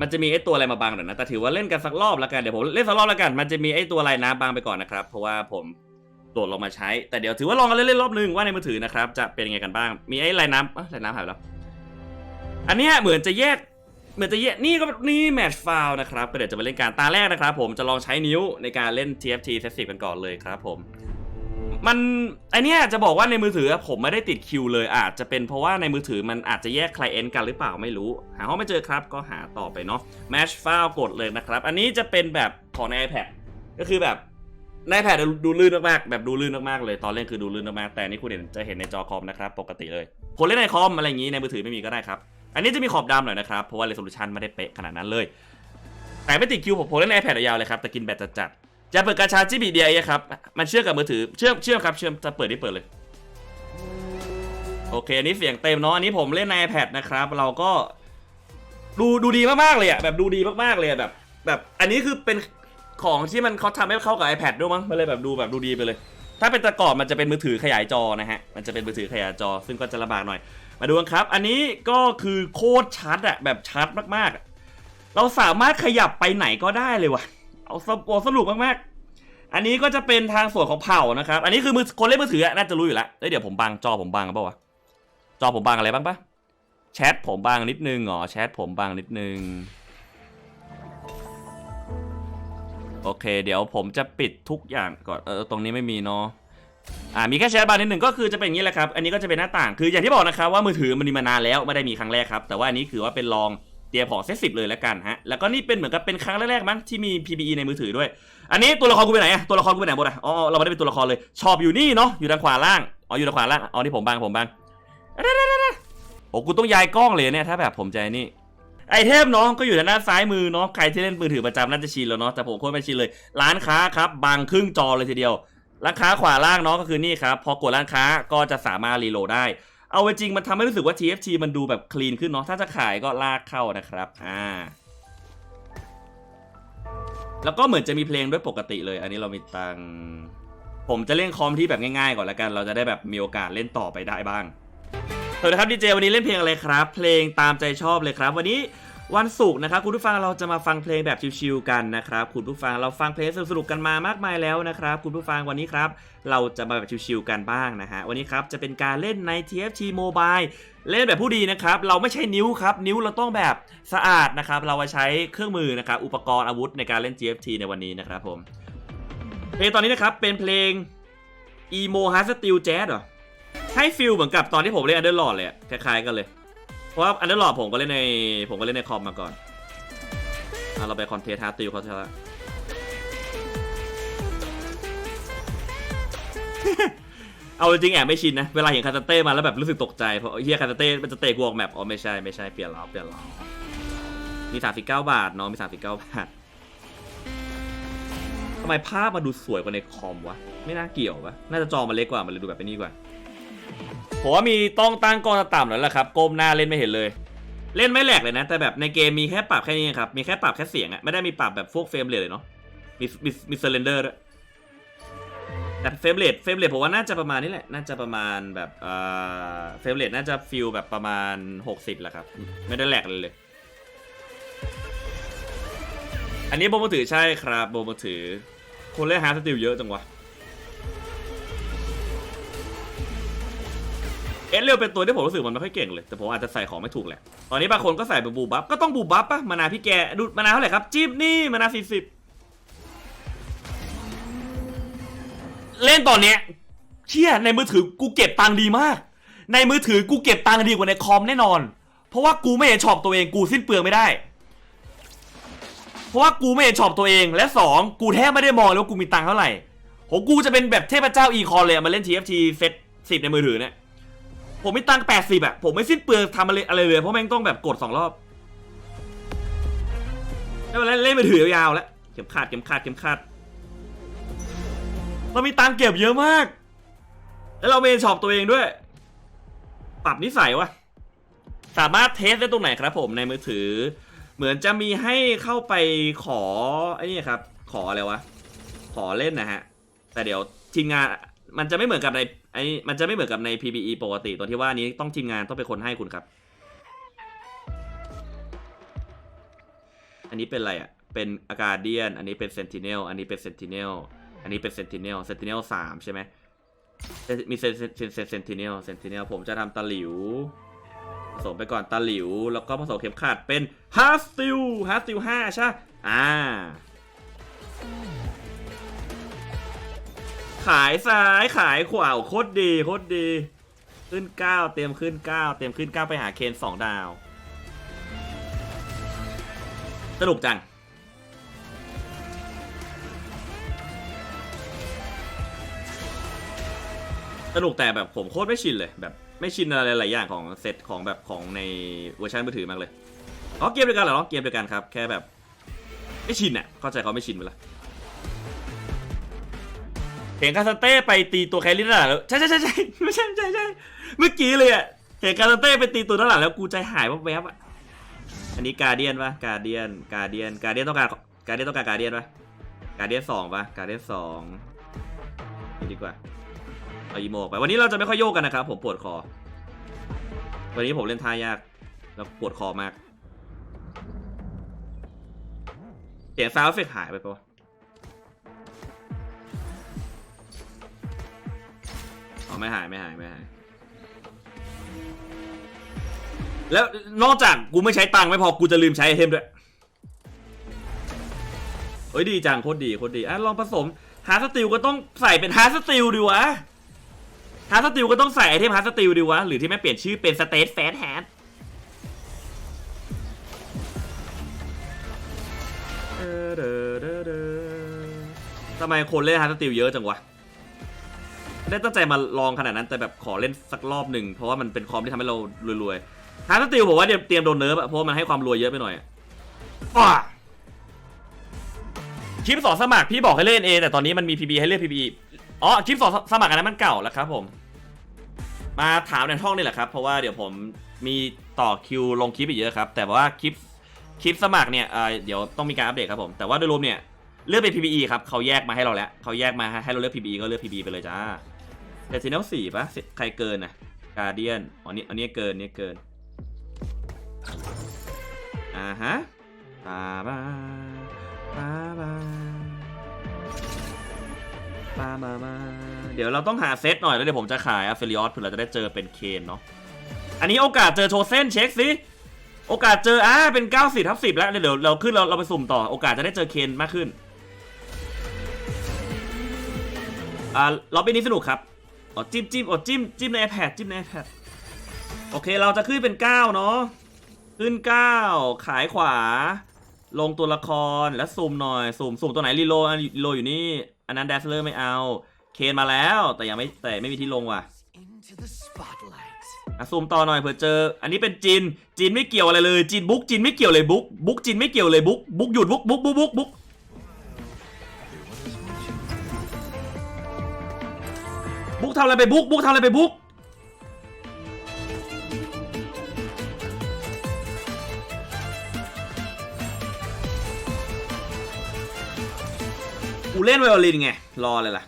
มันจะมีไอ้ตัวอะไรมาบังหน่อยนะแต่ถือว่าเล่นกันสักรอบแล้วกันเดี๋ยวผมเล่นสักรอบแล้วกัน มันจะมีไอ้ตัวลายน้ำบังไปก่อนนะครับ เพราะว่าผมโหลดลงมาใช้ แต่เดี๋ยวถือว่าลองกันเล่นๆรอบนึงว่าในมือถือนะครับจะเป็นยังไงกันบ้าง มีไอ้ลายน้ำอะลายน้ำหายไปแล้ว อันเนี้ยเหมือนจะแยกเหมือนจะแยกนี่ก็นี่แมทช์ฟาวนะครับก็เดี๋ยวจะมาเล่นการตาแรกนะครับ ผมจะลองใช้นิ้วในการเล่น TFT เซตสิกันก่อนเลยครับผม มันไอเนี้ยจะบอกว่าในมือถือผมไม่ได้ติดคิวเลยอาจจะเป็นเพราะว่าในมือถือมันอาจจะแยกไคลเอนต์กันหรือเปล่าไม่รู้ หาห้องไม่เจอครับก็หาต่อไปเนาะ Match File กดเลยนะครับ อันนี้จะเป็นแบบของใน iPad ก็คือแบบใน iPad ดูลื่นมากๆแบบดูลื่นมากๆเลยตอนเล่นคือดูลื่นมากๆแต่นี่คุณเห็นจะเห็นในจอคอมนะครับปกติเลยคนเล่นในคอมอะไรอย่างนี้ในมือถือไม่มีก็ได้ครับ อันนี้จะมีขอบดำหน่อยนะครับเพราะว่า resolution ไม่ได้เป๊ะขนาดนั้นเลยแต่ไม่ติดคิวผมผมเล่นใน iPad ยาวเลยครับแต่กินแบตจัด จะเปิดกาชาร์จ GBDI ครับ มันเชื่อมกับมือถือ เชื่อมเชื่อมครับ เชื่อมจะเปิดได้เปิดเลย โอเค อันนี้เสียงเต็มเนาะ อันนี้ผมเล่นใน iPad นะครับ เราก็ดูดูดีมากๆเลยอะแบบดูดีมากๆเลยแบบ แบบอันนี้คือเป็นของที่มันเขาทำให้เข้ากับ iPad ด้วยมั้งมันเลยแบบดูแบบดูดีไปเลย ถ้าเป็นตะกอนมันจะเป็นมือถือขยายจอนะฮะ มันจะเป็นมือถือขยายจอ ซึ่งก็จะลำบากหน่อย มาดูกันครับ อันนี้ก็คือโคตรชัดอะแบบชัดมากๆ เราสามารถขยับไปไหนก็ได้เลยว่ะ เอาสโอสรุปมากๆ อันนี้ก็จะเป็นทางส่วนของเผ่านะครับ อันนี้คือมือคนเล่นมือถืออะน่าจะรู้อยู่แล้วเดี๋ยวผมบังจอผมบังเปล่าวะจอผมบังอะไรบ้างปะแชทผมบังนิดนึงเหรอแชทผมบังนิดนึงโอเค เดี๋ยวผมจะปิดทุกอย่างก่อนเออตรงนี้ไม่มีเนาะอ่ามีแค่แชทบาร์นิดหนึ่งก็คือจะเป็นอย่างนี้แหละครับ อันนี้ก็จะเป็นหน้าต่าง คืออย่างที่บอกนะครับว่ามือถือมันมีมานานแล้วไม่ได้มีครั้งแรกครับ แต่ว่าอันนี้คือว่าเป็นลอง เตรียมของเซตสิบเลยแล้วกันฮะ แล้วก็นี่เป็นเหมือนกับเป็นครั้งแรกๆมั้งที่มี PBE ในมือถือด้วย อันนี้ตัวละครกูไปไหนอะตัวละครกูไปไหนหมดอะอ๋อเราไม่ได้เป็นตัวละครเลย ชอบอยู่นี่เนาะ อยู่ทางขวาล่าง อ๋อ อยู่ทางขวาล่าง อ๋อ นี่ผมบังผมบังโอ้กูต้องย้ายกล้องเลยเนี่ย ถ้าแบบผมใจนี่ ไอเทมเนาะก็อยู่ทางด้านซ้ายมือเนาะ ใครที่เล่นมือถือประจำน่าจะชินแล้วเนาะ แต่ผมโคตรไม่ชินเลย ร้านค้าครับบังครึ่งจอเลยทีเดียว ร้านค้าขวาล่างเนาะก็คือนี่ครับ พอกดร้านค้าก็จะสามารถรีโหลดได้ เอาไว้จริงมันทำให้รู้สึกว่า TFT มันดูแบบคลีนขึ้นเนาะถ้าจะขายก็ลากเข้านะครับอ่าแล้วก็เหมือนจะมีเพลงด้วยปกติเลย อันนี้เรามีตังผมจะเล่นคอมที่แบบง่ายๆก่อนละกัน เราจะได้แบบมีโอกาสเล่นต่อไปได้บ้างสวัสดีครับดีเจวันนี้เล่นเพลงอะไรครับ เพลงตามใจชอบเลยครับ วันนี้ วันศุกร์นะครับคุณผู้ฟังเราจะมาฟังเพลงแบบชิลๆกันนะครับคุณผู้ฟังเราฟังเพลงสนุกๆกันมามากมายแล้วนะครับคุณผู้ฟังวันนี้ครับเราจะมาแบบชิลๆกันบ้างนะฮะวันนี้ครับจะเป็นการเล่นใน TFT Mobile เล่นแบบผู้ดีนะครับเราไม่ใช่นิ้วครับนิ้วเราต้องแบบสะอาดนะครับเราใช้เครื่องมือนะครับอุปกรณ์อาวุธในการเล่น TFT ในวันนี้นะครับผมเพลงตอนนี้นะครับเป็นเพลง Emo Hard Steel Jazz เหรอให้ฟิลเหมือนกับตอนที่ผมเล่น Underlord เลยคล้ายๆกันเลย เพราะว่า Underlord ผมก็เล่นในผมก็เล่นในคอมมาก่อนอะเราไปคอนเทสต์ฮาติลเขาใช่ละเอาจริงแอบไม่ชินนะ เวลาเห็นคาตาเต้มาแล้วแบบรู้สึกตกใจ เพราะเฮียคาตาเต้มันจะเตะกูออกแมปอ๋อไม่ใช่ไม่ใช่เปลี่ยนแล้วเปลี่ยนแล้วมีสามสิบเก้าบาทเนาะมีสามสิบเก้าบาททำไมภาพมาดูสวยกว่าในคอมวะ ไม่น่าเกี่ยวปะน่าจะจอมันเล็กกว่ามันเลยดูแบบไอ้นี่กว่า ผมว่ามีต้องตั้งกล้องต่ำแล้วแหละครับก้มหน้าเล่นไม่เห็นเลย เล่นไม่แหลกเลยนะ แต่แบบในเกมมีแค่ปรับแค่นี้ครับ มีแค่ปรับแค่เสียงอะไม่ได้มีปรับแบบพวกเฟรมเรทเลยเนาะมีมีมีเซเลนเดอร์ด้วยแต่เฟรมเรทเฟรมเรทผมว่าน่าจะประมาณนี้แหละ น่าจะประมาณแบบเอ่อเฟรมเรทน่าจะฟิลแบบประมาณ 60แหละครับ ไม่ได้แหลกเลยเลย อันนี้โบมือถือใช่ครับโบมือถือคนเล่นฮาร์ดสติลเยอะจังวะ เอสเรียวเป็นตัวที่ผมรู้สึกมันไม่ค่อยเก่งเลย แต่ผมอาจจะใส่ของไม่ถูกแหละ ตอนนี้บางคนก็ใส่เป็นบูบัฟ ก็ต้องบูบัฟปะมานาพี่แก ดูมานาเท่าไหร่ครับจิ๊บนี่มานาสี่สิบเล่นตอนเนี้ยเชี่ยในมือถือกูเก็บตังค์ดีมาก ในมือถือกูเก็บตังค์ดีกว่าในคอมแน่นอน เพราะว่ากูไม่เห็นช็อปตัวเองกูสิ้นเปลืองไม่ได้ เพราะว่ากูไม่เห็นช็อปตัวเองและสองกูแทบไม่ได้มองเลยว่ากูมีตังค์เท่าไหร่ของกูจะเป็นแบบเทพเจ้าอีคอนเลยมาเล่น TFT เซตสิบในมือถือเนี่ย ผมไม่ตังแปดสิบอะผมไม่สิ้นเปลืองทำอะไรอะไรเลยเพราะแม่งต้องแบบกดสองรอบไม่เป็นไรเล่นไปถือยาวๆแล้วเข็มขัดเข็มขัดเข็มขัดเรามีตังเก็บเยอะมาก แล้วเราเมนช็อปตัวเองด้วย ปรับนิสัยวะสามารถเทสได้ตรงไหนครับผมในมือถือ เหมือนจะมีให้เข้าไปขอไอ้นี่ครับ ขออะไรวะ ขอเล่นนะฮะ แต่เดี๋ยวทีมงานมันจะไม่เหมือนกับใน ไอ้มันจะไม่เหมือนกับใน PBE ปกติตัวที่ว่านี้ต้องทีมงานต้องเป็นคนให้คุณครับ อันนี้เป็นอะไรอะ เป็นอากาเดียน อันนี้เป็นเซนติเนล อันนี้เป็นเซนติเนล อันนี้เป็นเซนติเนล เซนติเนลสามใช่ไหมมีเซนเซนติเนล เซนติเนล ผมจะทำตะหลิว ผสมไปก่อนตะหลิว แล้วก็ผสมเข็มขัดเป็นฮาร์สติลฮาร์สติลห้าใช่ อ่า ขายซ้ายขายขวาโคตรดีโคตรดี ขึ้นเก้าเตรียมขึ้นเก้าเตรียมขึ้นเก้าไปหาเคนสองดาว สนุกจัง สนุกแต่แบบผมโคตรไม่ชินเลยแบบไม่ชินอะไรหลายอย่างของเซตของแบบของในเวอร์ชันมือถือมากเลยอ๋อเกมเดียวกันเหรอเกมเดียวกันครับ แค่แบบ ไม่ชินอะเข้าใจเขาไม่ชินไปละ เห็นคาสเต้ไปตีตัวแคลรี่นั่นแหละแล้วใช่ใช่ใช่ใช่ไม่ใช่ใช่ใช่เมื่อกี้เลยอะเห็นคาสเต้ไปตีตัวนั่นแหละแล้วกูใจหายแวบๆอะอันนี้การเดียนปะการเดียนการเดียนการเดียนต้องการการเดียนต้องการการเดียนปะการเดียนสองปะการเดียนสองนี่ดีกว่าเอาอีโมกไปวันนี้เราจะไม่ค่อยโยกกันนะครับผมปวดคอวันนี้ผมเล่นท่ายากแล้วปวดคอมากเสียงซาวเฟกหายไปปะ อ๋อไม่หายไม่หายไม่หาย แล้วนอกจากกูไม่ใช้ตังค์ไม่พอกูจะลืมใช้ไอเทมด้วยเฮ้ยดีจังโคตรดีโคตรดีอะลองผสมฮาร์ดสติลก็ต้องใส่เป็นฮาร์ดสติลดีวะฮาร์ดสติลก็ต้องใส่ไอเทมฮาร์ดสติลดีวะหรือที่ไม่เปลี่ยนชื่อเป็นสเตทแฟตแฮททำไมคนเล่นฮาร์ดสติลเยอะจังวะ ไม่ได้ตั้งใจมาลองขนาดนั้นแต่แบบขอเล่นสักรอบหนึ่งเพราะว่ามันเป็นคอมที่ทำให้เรารวยๆฮาร์ดสติลผมว่าเดี๋ยวเตรียมโดนเนิร์ฟอะเพราะว่ามันให้ความรวยเยอะไปหน่อยอะว้าคลิปสอนสมัครพี่บอกให้เล่นเอแต่ตอนนี้มันมี PB ให้เลือก PB อ๋อคลิปสอนสมัครอันนั้นมันเก่าแล้วครับผม มาถามในช่องนี่แหละครับ เพราะว่าเดี๋ยวผมมีต่อคิวลงคลิปอีกเยอะครับแต่ว่าคลิปคลิปสมัครเนี่ยเเดี๋ยวต้องมีการอัปเดตครับผมแต่ว่าโดยรวมเนี่ยเลือกเป็น PBE ครับเขาแยกมาให้เราแล้วเขาแยกมาให้เราเลือก PBE ก็เลือก PBE ไปเลยจ้า แต่ทีนี้สี่ปะใครเกินนะกาเดียนอันนี้อันนี้เกินนี่เกินอ่าฮะปาบาปาบามามามาเดี๋ยวเราต้องหาเซตหน่อยแล้วเดี๋ยวผมจะขายอัฟเฟลิออสเผื่อเราจะได้เจอเป็นเคนเนาะอันนี้โอกาสเจอโชเซนเช็คสิโอกาสเจออ่าเป็น90ทับ10 แล้วเดี๋ยวเราขึ้นเราเราไปสุ่มต่อโอกาสจะได้เจอเคนมากขึ้นอ่าล็อบบี้นี้สนุกครับ อ๋อจิ้มจิ้มอ๋อจิ้มจิ้มใน iPad จิ้มใน iPad โอเคเราจะขึ้นเป็น 9 เนาะขึ้น 9 ขายขวา ลงตัวละครแล้วซูมหน่อยซูมซูมตัวไหนรีโลอันรีโลอยู่นี่ อันนั้นแดสเลอร์ไม่เอา เคนมาแล้วแต่ยังไม่แต่ไม่มีที่ลงว่ะ into the spotlight. อะซูมต่อหน่อยเผื่อเจอ อันนี้เป็นจินจินไม่เกี่ยวอะไรเลยจินบุ๊กจินไม่เกี่ยวเลยบุ๊กบุ๊กจินไม่เกี่ยวเลยบุ๊กบุ๊กหยุดบุ๊กบุ๊กบุ๊กบุ๊ก ทำอะไรไปบุ๊กบุ๊กทำอะไรไปบุ๊กกูเล่นไวโอลินไง รอเลยล่ะ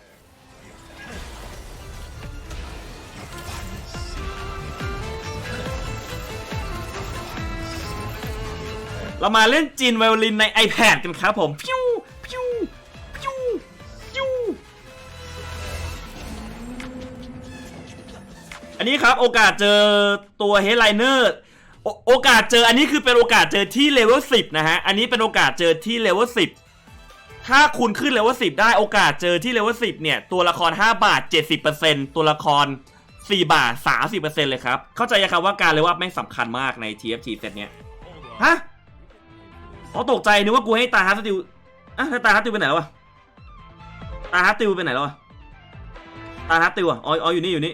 เรามาเล่นจีนไวโอลินใน iPad กันครับผมพิวพิวพิว อันนี้ครับโอกาสเจอตัวเฮดไลเนอร์โอกาสเจออันนี้คือเป็นโอกาสเจอที่เลเวล10นะฮะ อันนี้เป็นโอกาสเจอที่เลเวล10ถ้าคุณขึ้นเลเวล10ได้โอกาสเจอที่เลเวล10เนี่ย ตัวละคร 5 บาท 70%ตัวละคร 4 บาท 30%เลยครับ เข้าใจยังครับว่าการเลเวลอัพแม่สำคัญมากใน TFT เซตเนี้ยฮะเขาตกใจนึกว่ากูให้ตาฮาร์สติลอะตาฮาร์สติลไปไหนแล้ววะตาฮาร์สติลไปไหนแล้ววะตาฮาร์สติลอะอ๋ออยู่นี่อยู่นี่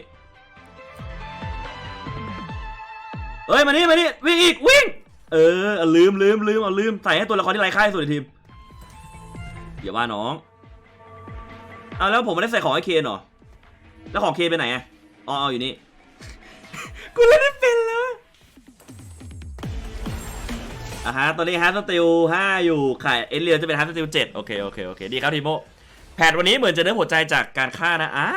เอ้ยมานี่มานี่วิ่งอีกวิ่งเออเอาลืมลืมลืมเอาลืมใส่ให้ตัวละครที่ไร้ค่าที่สุดในทีมอย่าว่าน้องเอาแล้วผมไม่ได้ใส่ของให้เคนเหรอแล้วของเคนไปไหนอะอ๋อเอาอยู่นี่กูเล่นไม่เป็นแล้วอะฮะตอนนี้ฮาร์ดสติล5อยู่ไขายเอเลียจะเป็นฮาร์ดสติล7โอเคโอเคโอเคดีครับทีโมแพทวันนี้เหมือนจะเนื้อหัวใจจากการฆ่านะอ่า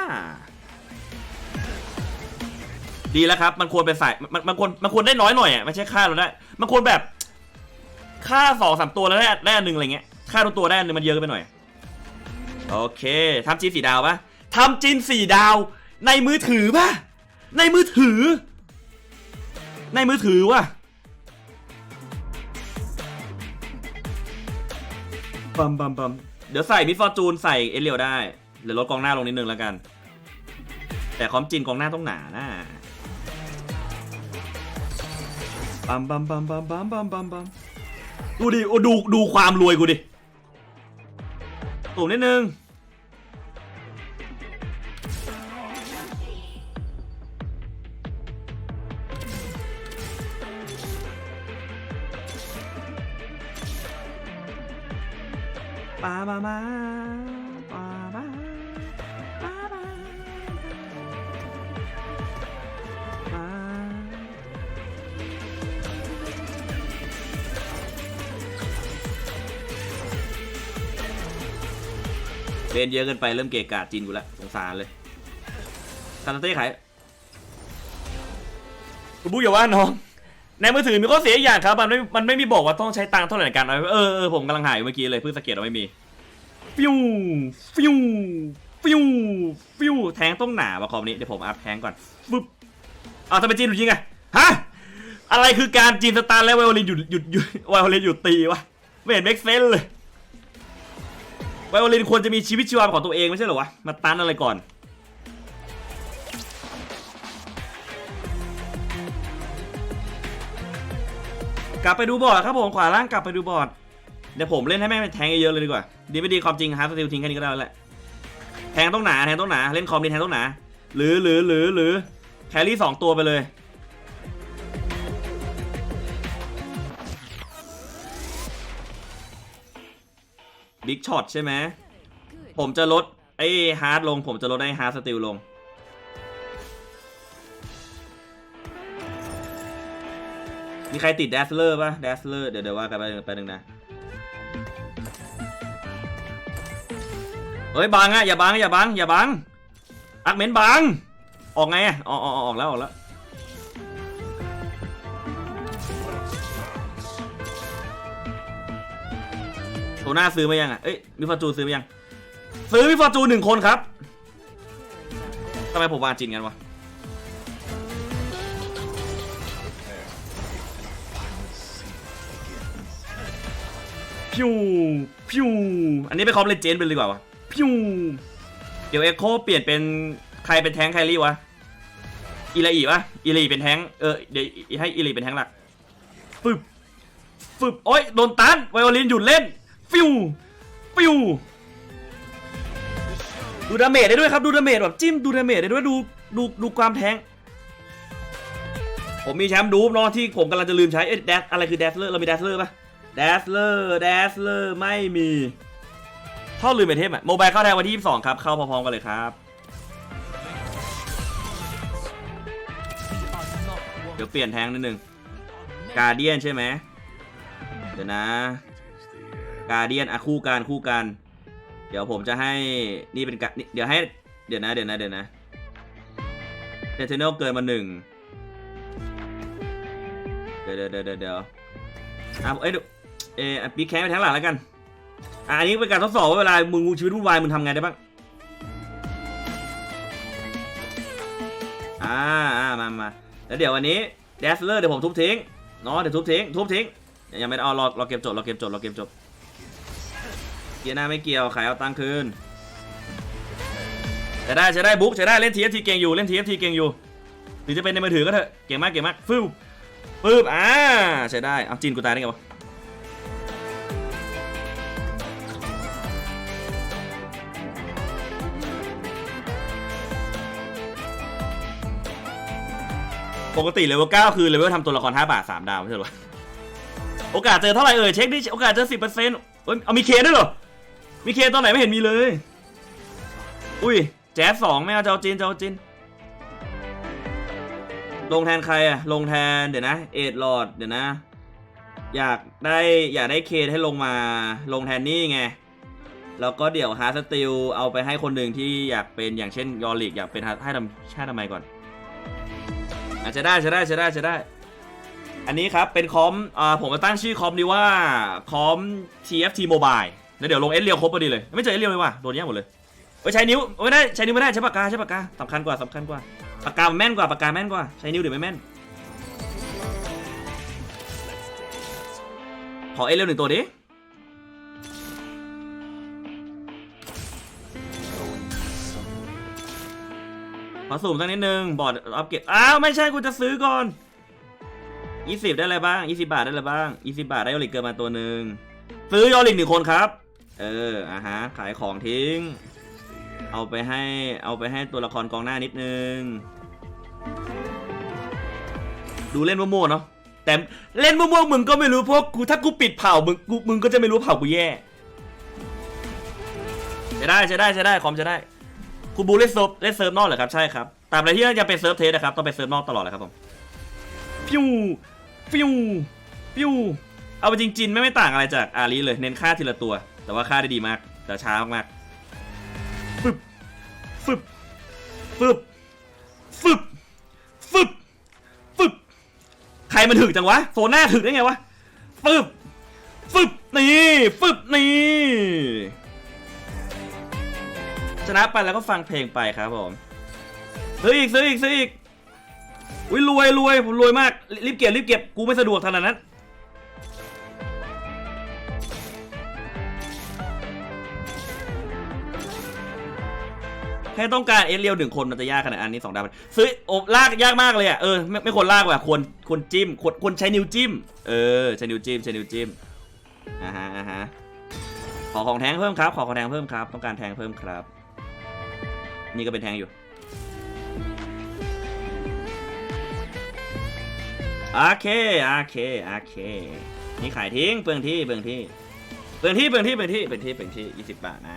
ดีแล้วครับ มันควรเป็นสายมันมันควรมันควรได้น้อยหน่อยอะไม่ใช่ฆ่าเราได้มันควรแบบฆ่าสองสามตัวแล้วได้ได้อันหนึ่งอะไรเงี้ยฆ่าทุกตัวได้อันหนึงมันเยอะไปหน่อย โอเคทำจีนสี่ดาวปะทำจีนสี่ดาวในมือถือปะในมือถือ ในมือถือวะบัมบัมบัมเดี๋ยวใส่มิดฟอร์จูนใส่เอเรียวได้เดี๋ยวลดกองหน้าลงนิดนึงแล้วกัน แต่คอมจีนกองหน้าต้องหนานะ บัมบัมบัมบัมบัมบัมบัมบัมดูดิโอ้ดูดูความรวยกูดิตูมนิดนึงปามามา เล่นเยอะเกินไปเริ่มเกะกะจินกูละสงสารเลยคาราเต้ขายคุณบุ๊กอย่าว่าน้อง ในมือถือมีข้อเสียอย่างครับ มันไม่ มันไม่มีบอกว่าต้องใช้ตังค์เท่าไหร่ในการเอาเออเออผมกำลังหายเมื่อกี้เลยเพิ่งสังเกตว่าไม่มี ฟิว ฟิว ฟิว ฟิว แทงต้องหนาวะคอมนี้ เดี๋ยวผมอัพแทงก่อนฟึบเอาทำไมจีนหยุดยิงอะฮะ อะไรคือการจีนสตาร์และไวโอลินหยุดหยุดหยุดไวโอลินหยุดตีวะไม่เห็นเม็กเซนเลย ไวโอลินควรจะมีชีวิตชีวาของตัวเองไม่ใช่เหรอวะ มาตันอะไรก่อน กลับไปดูบอร์ดครับผมขวาล่างกลับไปดูบอร์ดเดี๋ยวผมเล่นให้แม่งเป็นแทงเยอะๆเลยดีกว่า ดีไม่ดีความจริงฮาร์ดสติลทิ้งแค่นี้ก็ได้แล้วแหละ แทงต้องหนาแทงต้องหนาเล่นคอมดีแทงต้องหนา หรือหรือหรือหรือแครี่สองตัวไปเลย บิ๊กช็อตใช่ไหมผมจะลดไอ้ฮาร์ดลง ผมจะลดไอ้ฮาร์ดสติลลง มีใครติดแดสเลอร์ป่ะแดสเลอร์เดี๋ยวเดี๋ยวว่ากันไปหนึ่งไปหนึ่งนะเฮ้ยบังอะอย่าบังอย่าบังอย่าบังอักเมนบังออกไงอะออกออกออกแล้วออกแล้ว โทน่าซื้อมายังอะเอ้ยมีฟอร์จูนซื้อมายัง ซื้อมีฟอร์จูนหนึ่งคนครับทำไมผมวางจินกันวะพิวพิวอันนี้ไปคอมเลเจนด์ไปเลยดีกว่าวะพิวเดี๋ยวเอ็กโคเปลี่ยนเป็นใครเป็นแท้งใครรีวะอีลาอีวะอีลาอีเป็นแท้งเออเดี๋ยวให้อีลาอีเป็นแท้งหลักฟึบฟึบโอ้ยโดนตันไวโอลินหยุดเล่น ฟิวฟิวดูดาเมจได้ด้วยครับดูดาเมจแบบจิ้มดูดาเมจได้ด้วยดูดูดูความแทงผมมีแชมป์ดูฟเนาะที่ผมกำลังจะลืมใช้เอ้ยแดสอะไรคือแดสเลอร์เรามีแดสเลอร์ปะแดสเลอร์แดสเลอร์ไม่มีเข้าลืมไอเทมอะโมบายเข้าแทนวันที่ 22 ครับ เข้าพร้อมๆกันเลยครับ เดี๋ยวเปลี่ยนแทงนิดนึง กาเดียนใช่ไหมเดี๋ยวนะ กาเดียนอะคู่กันคู่กันเดี๋ยวผมจะให้นี่เป็นกะเดี๋ยวให้เดี๋ยวนะเดี๋ยวนะเดี๋ยวนะเทเทนเนลเกินมาหนึ่งเดี๋ยวเดี๋ยวเดี๋ยวเดี๋ยวอะเอ้ยดูเออปีแคมไปแทงหลังแล้วกันอะอันนี้เป็นการทดสอบว่าเวลามึงชีวิตวุ่นวายมึงทำไงได้บ้างอ่าอ่ามามาแล้วเดี๋ยววันนี้เดสเลอร์เดี๋ยวผมทุบทิ้งเนาะเดี๋ยวทุบทิ้งทุบทิ้งยังไม่เอารอรอเกมจบรอเกมจบรอเกมจบเกียร์หน้าไม่เกี่ยว ขายเอาตังค์คืนใช้ได้ใช้ได้บุ๊กใช้ได้เล่นทีเอฟทีเก่งอยู่เล่นทีเอฟทีเก่งอยู่หรือจะเป็นในมือถือก็เถอะเก่งมากเก่งมากฟิวปึ๊บอ่าใช้ได้เอาจีนกูตายได้ไงวะปกติเลเวล9คือเลเวลทำตัวละคร 5 บาท 3 ดาวไม่ใช่หรอ โอกาสเจอเท่าไหร่เอ่ยเช็คดิ โอกาสเจอ 10%เอ้ยเอามีเคด้วยเหรอ มีเคตอนไหนไม่เห็นมีเลย อุ้ย แจ๊สสองไม่เอาเจะเอาจีนเจะเอาจีนลงแทนใครอะลงแทนเดี๋ยวนะ เอ็ดหลอดเดี๋ยวนะ อยากได้อยากได้เคให้ลงมาลงแทนนี่ไง แล้วก็เดี๋ยวฮาร์สติลเอาไปให้คนหนึ่งที่อยากเป็นอย่างเช่นยอริกอยากเป็นให้ทำชาติทำไมก่อนอาจจะได้จะได้จะได้จะได้ อันนี้ครับเป็นคอมอ่าผมจะตั้งชื่อคอมนี้ว่าคอม TFT Mobile เดี๋ยวลงเอสเรียวครบพอดีเลยไม่เจอเอสเรียวเลยว่ะโดนแย่งหมดเลยเอ้ยใช้นิ้วไม่ได้ใช้นิ้วไม่ได้ใช้ปากกาใช้ปากกาสำคัญกว่าสำคัญกว่าปากกาแม่นกว่าปากกาแม่นกว่าใช้นิ้วเดี๋ยวไม่แม่นขอเอสเรียวหนึ่งตัวดิขอสุ่มสักนิดนึงบอร์ดอัปเกรดอ้าวไม่ใช่กูจะซื้อก่อน20 ได้อะไรบ้าง 20 บาทได้อะไรบ้าง 20 บาทได้ยอลิกเกินมาตัวหนึ่งซื้อยอลิกหนึ่งคนครับ เอออะฮะขายของทิ้ง เอาไปให้เอาไปให้ตัวละครกองหน้านิดนึง ดูเล่นมั่วๆเนาะแต่เล่นมั่วๆมึงก็ไม่รู้เพราะกูถ้ากูปิดเผ่ามึงกูมึงก็จะไม่รู้เผ่ากูแย่จะได้จะได้จะได้คอมจะได้ คุณบูเล่นเซิร์ฟเล่นเซิร์ฟนอกเหรอครับใช่ครับตามอะไรที่ยังเป็นเซิร์ฟเทสนะครับต้องไปเซิร์ฟนอกตลอดเลยครับผมฟิวฟิวฟิวเอาไปจริงๆไม่ไม่ต่างอะไรจากอารีเลยเน้นค่าทีละตัว แต่ว่าค่าได้ดีมาก แต่ช้ามากๆฟึบฟึบฟึบฟึบฟึบฟึบใครมันถึกจังวะโซน่าถึกได้ไงวะฟึบฟึบนี่ฟึบนี่ชนะไปแล้วก็ฟังเพลงไปครับผมซื้ออีกซื้ออีกซื้ออีกอุ้ยรวยรวยผมรวยมากรีบเก็บรีบเก็บกูไม่สะดวกขนาดนั้น แค่ต้องการเอสเรียวหนึ่งคนมันจะยากขนาดอันนี้สองดาวซื้อโอบลากยากมากเลยอะเออไม่ไม่ควรลากว่ะควรควรจิ้มควรควรใช้นิ้วจิ้มเออใช้นิ้วจิ้มใช้นิ้วจิ้มอ่าฮะอ่าฮะขอของแทงเพิ่มครับ ขอของแทงเพิ่มครับ ต้องการแทงเพิ่มครับ นี่ก็เป็นแทงอยู่โอเคโอเคโอเคนี่ขายทิ้งเปลืองที่เปลืองที่เปลืองที่เปลืองที่เปลืองที่เปลืองที่เปลืองที่ยี่สิบบาทนะ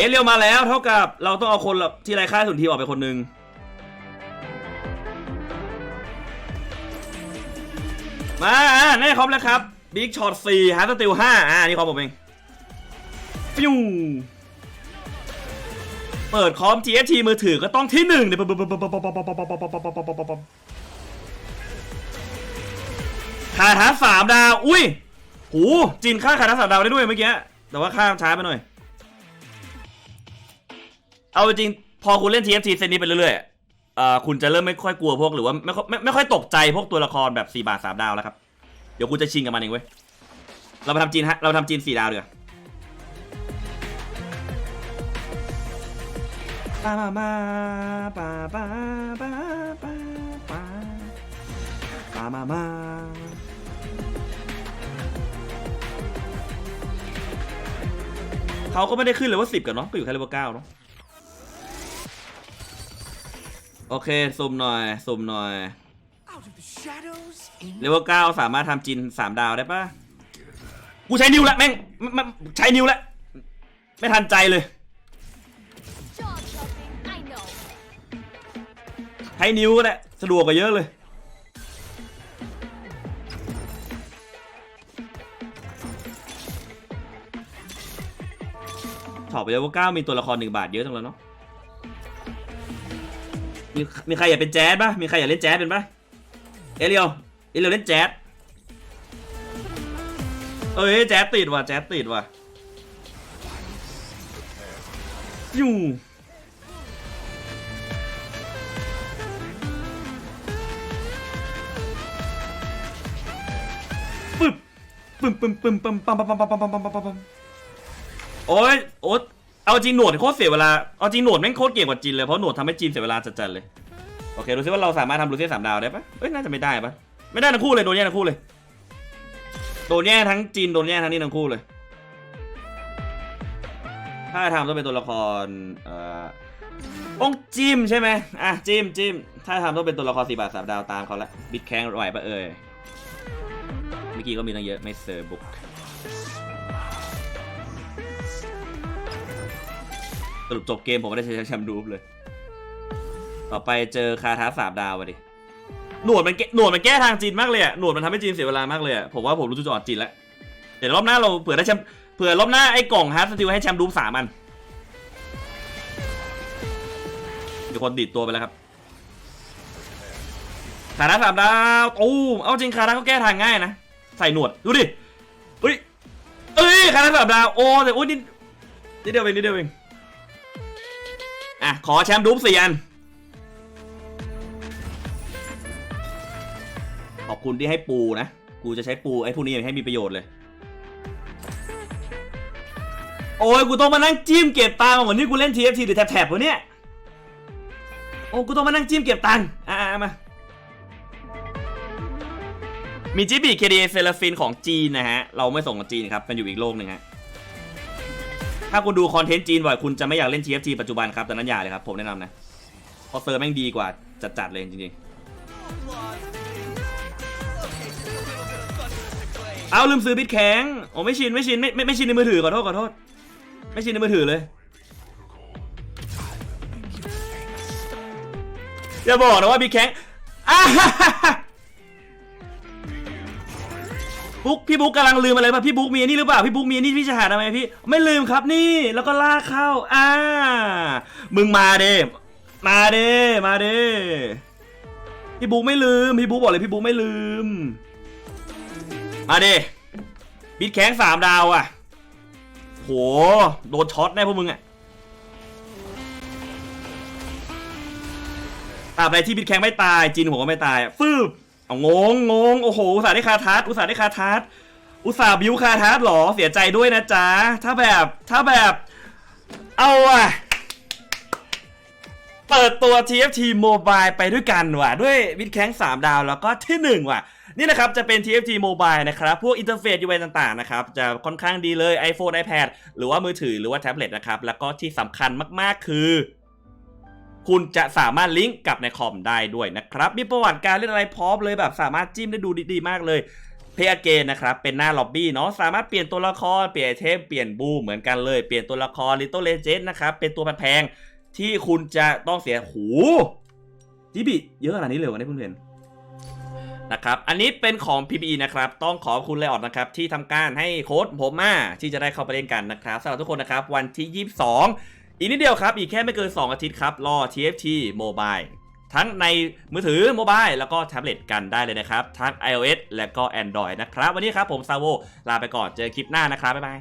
เอเรียวมาแล้วเท่ากับเราต้องเอาคนที่ไร้ค่าสุนทีออกไปคนหนึ่งมาแน่ครบแล้วครับบิ๊กช็อตสี่ฮาร์ดสติลห้าอ่านี่คอมผมเองฟิวเปิดคอม TFT มือถือก็ต้องที่หนึ่งเนี่ยคาถาสามดาว อุ้ย หูจินค่าคาถาสามดาวได้ด้วยเมื่อกี้ แต่ว่าค่ามช้าไปหน่อย เอาจริงพอคุณเล่น TFT เซตนี้ไปเรื่อยๆอ่อคุณจะเริ่มไม่ค่อยกลัวพวกหรือว่าไม่ค่อยไม่ไม่ค่อยตกใจพวกตัวละครแบบ4บาท3ดาวแล้วครับ เดี๋ยวกูจะชิงกับมันเองเว้ย เรามาทำจีนฮะ เราทำจีน4ดาวเดี๋ยวาปาปาปาปาปาปาปาปาปามามาเขาก็ไม่ได้ขึ้นเลยว่าสิบกันเนาะก็อยู่แค่เลเวลเก้าเนาะ โอเคซูมหน่อยซูมหน่อย Out of the shadows, in เลเวลเก้าสามารถทำจินสามดาวได้ปะกูใช้นิ้วละแม่งไม่ไม่ใช้นิ้วละไม่ทันใจเลย Job shopping, I know. ใช้นิ้วก็ได้สะดวกกว่าเยอะเลยถอดไปแล้วว่าเก้ามีตัวละครหนึ่งบาทเยอะจังเลยเนาะ มีมีใครอยากเป็นแจ๊ดป่ะมีใครอยากเล่นแจ๊ดเป็นป่ะเอเรียวเอเรียวเล่นแจ๊ดเอ้ยแจ๊ดติดว่ะแจ๊ดติดว่ะอยู่ปึ๊บปึ๊บปึ๊บปึ๊บปึ๊มปั๊มปั๊มปั๊มปั๊มปั๊มปั๊มปั๊มโอ้ยโอ๊ เอาจริงหนวดโคตรเสียเวลา เอาจริงหนวดแม่งโคตรเก่งกว่าจีนเลย เพราะหนวดทำให้จีนเสียเวลาจัดๆเลย โอเค ดูซิว่าเราสามารถทำลูเซียสามดาวได้ปะเอ้ย น่าจะไม่ได้ปะไม่ได้ทั้งคู่เลย โดนแย่ทั้งคู่เลย โดนแย่ทั้งจีน โดนแย่ทั้งนี่ทั้งคู่เลย ถ้าทำต้องเป็นตัวละคร เอ่อองจิมใช่ไหมอะจิมจิมถ้าทำต้องเป็นตัวละครสี่บาทสามดาวตามเขาละ บิดแข้งไหวปะเอ่ยมื่อกี้ก็มีตั้งเยอะ ไม่เซอร์บุก สรุปจบเกมผมไม่ได้ใช้แชมป์ดูฟเลย ต่อไปเจอคาท้าสามดาวอะดิ หนวดมันแก้หนวดมันแก้ทางจีนมากเลยอะหนวดมันทำให้จีนเสียเวลามากเลยอะผมว่าผมรู้จุดอ่อนจีนแล้ว เดี๋ยวรอบหน้าเราเผื่อได้แชมป์เผื่อรอบหน้าไอ้กล่องฮาร์ดสติลให้แชมป์ดูฟสามอันมีคนดีดตัวไปแล้วครับคาท้าสามดาวตู้มเอาจริงคาท้าก็แก้ทางง่ายนะ ใส่หนวดดูดิเฮ้ยเอ้ยคาท้าสามดาวโอ้แต่โอ้ยนิดนิดเดียวเองนิดเดียวเอง อะ ขอแชมป์ดูฟสี่อัน ขอบคุณที่ให้ปูนะ กูจะใช้ปูไอ้พวกนี้ให้มีประโยชน์เลย โอ้ย กูต้องมานั่งจิ้มเก็บตังค์เหมือนที่กูเล่น TFT หรือแถบๆวะเนี่ย โอ้ กูต้องมานั่งจิ้มเก็บตังค์อ่ามา มีจิบิเคดีเซลฟินของจีนนะฮะ เราไม่ส่งของจีนครับ มันอยู่อีกโลกหนึ่งฮะ ถ้าคุณดูคอนเทนต์จีนบ่อยคุณจะไม่อยากเล่น TFT ปัจจุบันครับแต่นั้นอย่าเลยครับผมแนะนำนะเพราะเซอร์แม่งดีกว่าจัดๆเลยจริงๆเอาลืมซื้อบิตแข็งโอ้ไม่ชินไม่ชินไม่ไม่ไม่ชินในมือถือขอโทษขอโทษ ไม่ชินในมือถือเลย อย่าบอกนะว่าบิตแข็งอ่าฮ่าฮ่าฮ่า บุ๊กพี่บุ๊กกำลังลืมอะไรป่ะพี่บุ๊กมีอันนี่หรือเปล่าพี่บุ๊กมีอันนี่พี่จะหาทำไมพี่ไม่ลืมครับนี่แล้วก็ลากเข้าอ่ามึงมาเด้มาเด้มาเด้พี่บุ๊กไม่ลืมพี่บุ๊กบอกเลยพี่บุ๊กไม่ลืมมาเด้บิดแข้งสามดาวอะโหโดนช็อตแน่พวกมึงอะตราบใดที่บิดแข้งไม่ตายจีนหัวก็ไม่ตายอะฟืบ เอางงงงโอ้โหอุตส่าห์ได้คาทัสอุตส่าห์ได้คาทัสอุตส่าห์บิวคาทัสหรอเสียใจด้วยนะจ๊ะถ้าแบบถ้าแบบเอาอะเปิดตัว TFT Mobile ไปด้วยกันว่ะ ด้วยวิดแข้ง3 ดาวแล้วก็ที่ 1 ว่ะ นี่นะครับ จะเป็น TFT Mobile นะครับ พวกอินเทอร์เฟซ UI ต่างๆ นะครับ จะค่อนข้างดีเลย iPhone iPad หรือว่ามือถือหรือว่าแท็บเล็ตนะครับ แล้วก็ที่สำคัญมากๆคือ คุณจะสามารถลิงก์กับในคอมได้ด้วยนะครับมีประวัติการเล่นอะไรพร้อมเลยแบบสามารถจิ้มได้ดูดีๆมากเลยเพย์เกนนะครับเป็นหน้าล็อบบี้เนาะสามารถเปลี่ยนตัวละครเปลี่ยนเทมเปลี่ยนบูเหมือนกันเลยเปลี่ยนตัวละคร Little Legend นด์นะครับเป็นตัวแพงๆที่คุณจะต้องเสียหูจิบิเยอะขนาดนี้เลยเหรอเนี่ยเพื่อนนะครับ อันนี้เป็นของ PBE นะครับ ต้องขอบคุณไลออดนะครับ ที่ทำการให้โค้ดผมมาที่จะได้เข้าไปเล่นกันนะครับสำหรับทุกคนนะครับ วันที่ 22 อีกนิดเดียวครับ อีกแค่ไม่เกิน 2 อาทิตย์ครับ รอ TFT Mobile ทั้งในมือถือโมบายแล้วก็แท็บเล็ตกันได้เลยนะครับ ทั้ง iOS และก็ Android นะครับ วันนี้ครับผมซาโวลาไปก่อนเจอคลิปหน้านะครับ บ๊ายบาย